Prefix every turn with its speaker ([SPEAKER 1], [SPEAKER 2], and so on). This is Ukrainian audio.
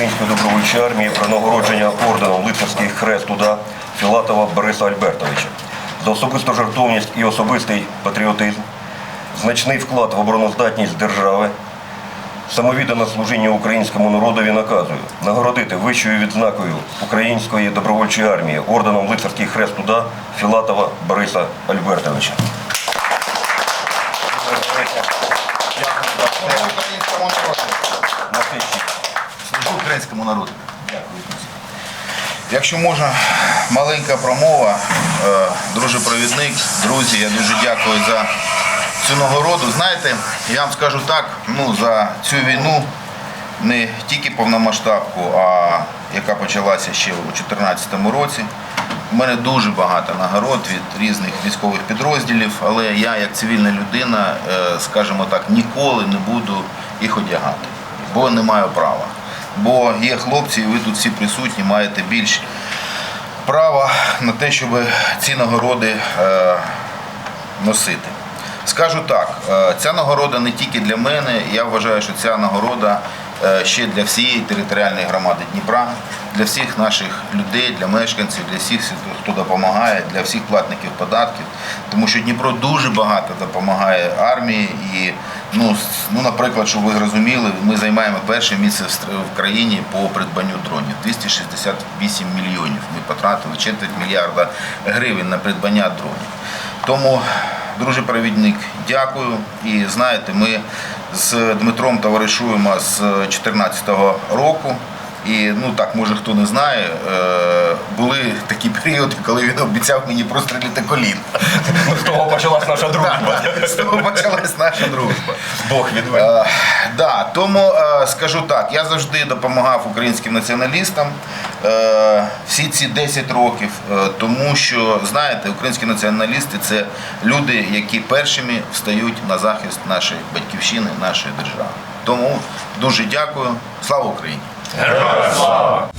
[SPEAKER 1] української добровольчої армії про нагородження орденом лицарський хрест уда Філатова Бориса Альбертовича за особисту жертовність і особистий патріотизм, значний вклад в обороноздатність держави, самовіддане служіння українському народові наказую нагородити вищою відзнакою Української добровольчої армії орденом лицарський хрест уда Філатова Бориса Альбертовича.
[SPEAKER 2] Народу.
[SPEAKER 1] На цей щит.
[SPEAKER 2] Служу українському народу. Дякую. Якщо можна, маленька промова. Е, Друже провідник, друзі, я дуже дякую за цю нагороду. Знаєте, я вам скажу так, ну, за цю війну не тільки повномасштабку, а яка почалася ще у 2014 році. У мене дуже багато нагород від різних військових підрозділів, але я, як цивільна людина, е, скажімо так, ніколи не буду їх одягати, бо не маю права. Бо є хлопці, і ви тут всі присутні, маєте більш права на те, щоб ці нагороди е, носити. Скажу так, е, ця нагорода не тільки для мене, я вважаю, що ця нагорода е, ще для всієї територіальної громади Дніпра, для всіх наших людей, для мешканців, для всіх, хто допомагає, для всіх платників податків. Тому що Дніпро дуже багато допомагає армії. І, ну, ну, наприклад, щоб ви зрозуміли, ми займаємо перше місце в країні по придбанню дронів. 268 мільйонів. Ми потратили четверть мільярда гривень на придбання дронів. Тому, друже провідник, дякую. І знаєте, ми з Дмитром товаришуємо з 2014 року. І ну так, може хто не знає, е, були такі періоди, коли він обіцяв мені прострілити коліна.
[SPEAKER 1] З того почалась наша дружба.
[SPEAKER 2] З того почалась наша дружба.
[SPEAKER 1] Бог відведе.
[SPEAKER 2] Е, да, тому е, скажу так, я завжди допомагав українським націоналістам е, всі ці 10 років, тому що, знаєте, українські націоналісти це люди, які першими встають на захист нашої батьківщини, нашої держави. Тому дуже дякую. Слава Україні!
[SPEAKER 1] Героям слава!